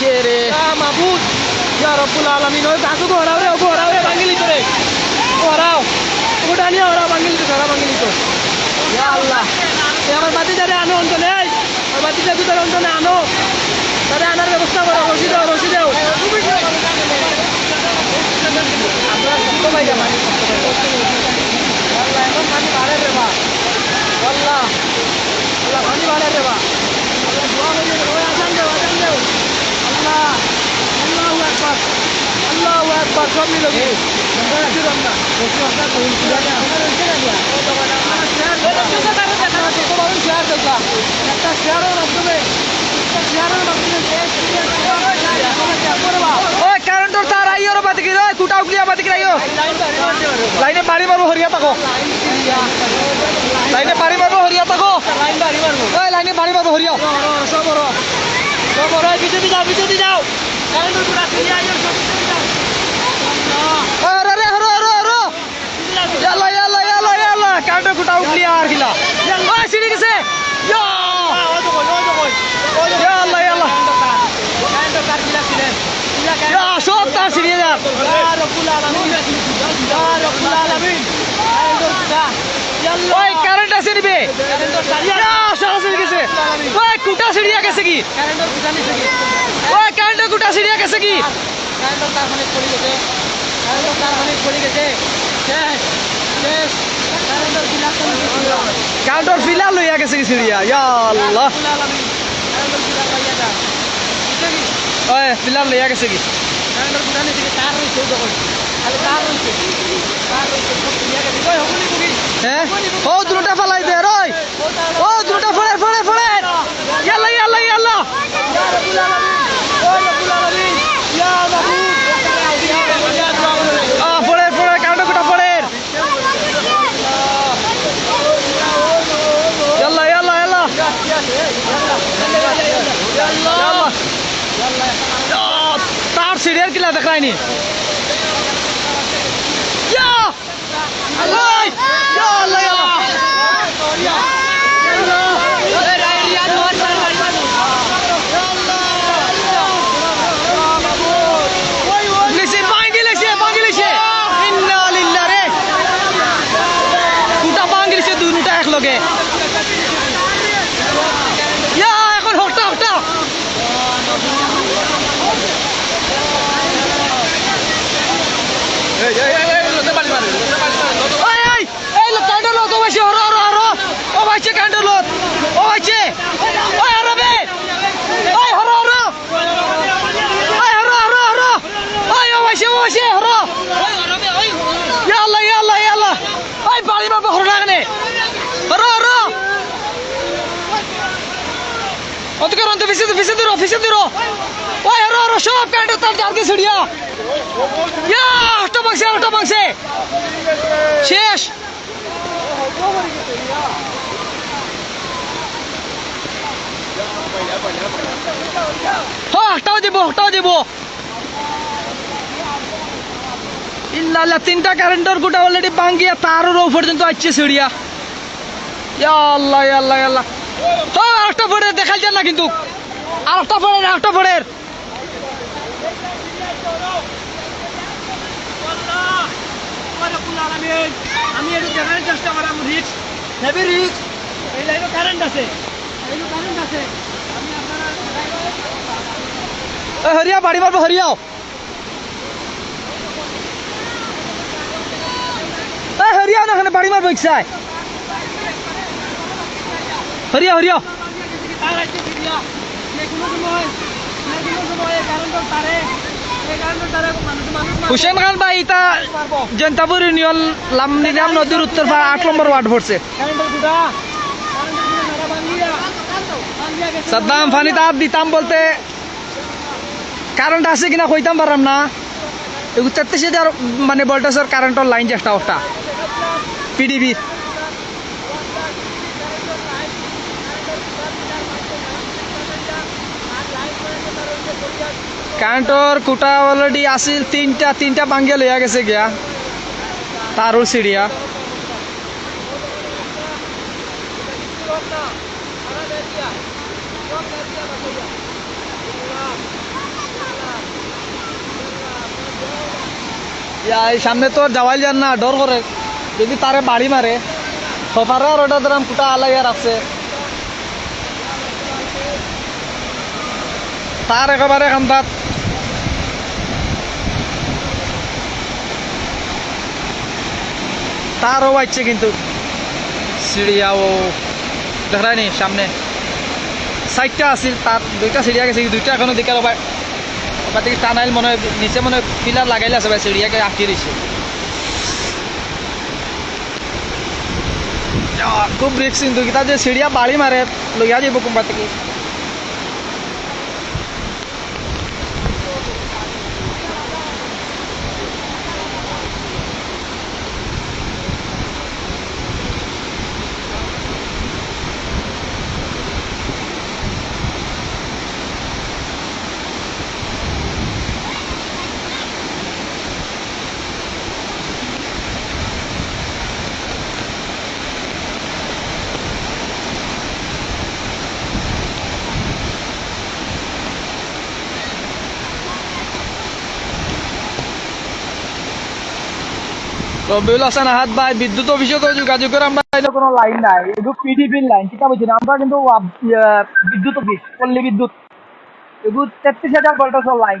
কিসে রে মাহবুদ ইয়া রব্বুল আলামিন ওই কাকু ঘোরাও রে ঘোরাও রে বাঙ্গিলি করে। ঘোরাও ওটা নিয়ে ওরা বাঙ্গিলি তো ওরা বাঙ্গিলি তো ইয়া আল্লাহ। এ আমার বাতি যারে আনো অন্তনে এই। আমার বাতি যাবি তোর অন্তনে আনো। তারে আনার ব্যবস্থা করো রশি দাও রশি দাও। আমরা কষ্ট পাই যাবা আল্লাহ এখন পানি বাড়ে রে বা আল্লাহ আল্লাহ পানি বাড়ে রে বা আল্লাহ দোয়া করি ওই আজান দেও আজান দেও আল্লাহ আল্লাহু আকবার আল্লাহু আকবার সব মিলে একটা শেয়ারের মাধ্যমে একটা শেয়ারের মাধ্যমে ওই কারেন্টর তার আইও রে বাতি ওই কুটা উগলিয়া বাতি আইও লাইনে বাড়ি মারবো হরিয়া তাকো লাইনে বাড়ি মারবো হরিয়া তাকো লাইন বাড়ি মারবো ওই লাইনে বাড়ি মারবো হরিয়া। সব বড় সব বড়। পিছনে যাও পিছনে যাও। কারেন্টের পুরা ফিরে আইও সব পিছনে যাও ওই রে রে হরো হরো হরো ইয়াল্লা ইয়াল্লা ইয়াল্লা ইয়াল্লা কারেন্টর কুটা আর গিলা ওই গেছে ইয়া ইয়াল্লা ইয়াল্লা ইয়া সব তার সিঁড়ি যা ওই কারেন্ট আছে নিবে ইয়া সরাসরি গেছে। গেছে কি ওই কারেন্টের গেছে কি? কারেন্টর ফিলা লইয়া গেছে কি? সিঁড়িয়া ইয়া আল্লাহ ওই ফিলা লইয়া গেছে কি হ্যাঁ ও দুটা ফালাই দে রই ও দুটা ফড়ে ফড়ে ফড়ে ইয়াল্লা ইয়াল্লা ইয়াল্লা। আ ফড়ে ফড়ে কারেন্টের কুটা ফড়ে ইয়াল্লা ইয়াল্লা ইয়াল্লা ইয়াল্লা আহ, তার সিরিয়াল কিলা দেখায়নি ইয়া আল্লাহ ইয়া আল্লাহ ইয়া লিখছে বাঙ্গি লিখছে বাঙ্গি লিখছে ইন্না লিল্লাহ রে দুটা বাঙ্গি লিখছে দুটা একলগে ইয়া এখন হটা হটা ওই এই এই লোক কান্ডল ও বাইছে হর হর হর ও বাইছে কান্ডল ও বাইছে ওই হর বে ওই হর হর ওই হর হর হর ওই ও বাইছে ও বাইছে হর ইয়া আল্লাহ ইয়া আল্লাহ ইয়া আল্লাহ ওই বাড়ি মারবো হর লাগানে হর হর অতকে রন্তে পিছে পিছে দিরো পিছে দিরো ওই হর হর সব কান্ড তার জালকে ছিড়িয়া ইয়া আটা মাংসে আটা মাংসে শেষ হ্যাঁ হটাও ইল্লাল্লাহ তিনটা কারেন্টের গোটা অলরেডি ভাঙ্গিয়া তারও রৌ পর্যন্ত আসছে সিঁড়িয়া আল্লাহ আল্লাহ আল্লাহ হ্যাঁ আরেকটা ফোড়ের দেখাল যান না কিন্তু আরেকটা ফোড়ের আরেকটা ফোড়ের আমি একটু দেখানোর চেষ্টা করাম রিক্স হেভি রিক্স এই লাইনে কারেন্ট আছে কারেন্ট আছে আমি আপনারা হরিয়া বাড়ি মারবো হরিয়াও এ হরিয়াও না এখানে বাড়ি মারবো ইচ্ছায় হরিয়া হরিয়া তার তারে তারে। হুসেন খান ভাই, ইতা জনতাপুর ইউনিয়ন লামনিজাম নদীর উত্তর পাড় আট নম্বর ওয়ার্ড পড়ছে। সাদ্দাম ফানি তাপ দিতাম বলতে কারেন্ট আছে কিনা কইতাম পারাম না। এগুলো তেত্রিশ হাজার মানে ভোল্টেজের কারেন্টের লাইন একটা ওটা পিডিবির কারেন্টর কুটা অলরেডি আসিল তিনটা তিনটা বাঙ্গে লইয়া গেছে গিয়া। তারও সিঁড়িয়া। সামনে তো যাওয়াই যান না, ডর করে। যদি তারে বাড়ি মারে, সফারে আর ওটা ধরাম কুটা আলাইয়া রাখছে তার একেবারে খান্দাত। তারও বাচ্চে কিন্তু। সিঁড়িয়া ও দেখায়নি সামনে। সাইডটা আছিল তার দুইটা সিঁড়িয়া গেছে দুইটা এখনও দিকে ওবার থেকে টানাইল মনে হয়, নিচে মনে হয় পিলার লাগাইলে আছে ভাই সিঁড়িয়াকে আঁকিয়ে দিছে। আহ, খুব রিক্স কিন্তু কিতা যে সিঁড়িয়া বাড়ি মারে লইয়া যাব কোনবা থেকে রবিউল হাসান আহাত ভাই বিদ্যুৎ অফিসে তো যোগাযোগের আমরা এনে কোনো লাইন নাই। এগুলো পিডিপির লাইন ঠিক আছে? আমরা কিন্তু বিদ্যুৎ অফিস, পল্লী বিদ্যুৎ। এগুলো তেত্রিশ হাজার ভোল্টেজের লাইন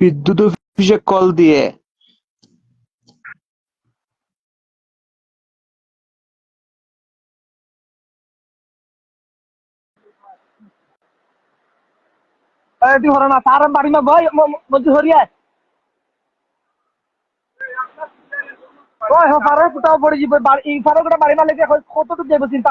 বিদ্যুৎ অফিসে কল দিয়ে। এটি হরে না তার বাড়ি মা ভাই মধ্যে হরিয়া। ওই হো ফারে কুটাও পড়ে যাবে বাড়ি, এই ফারে কুটা বাড়ি মালিকে কতটুকু যাবে চিন্তা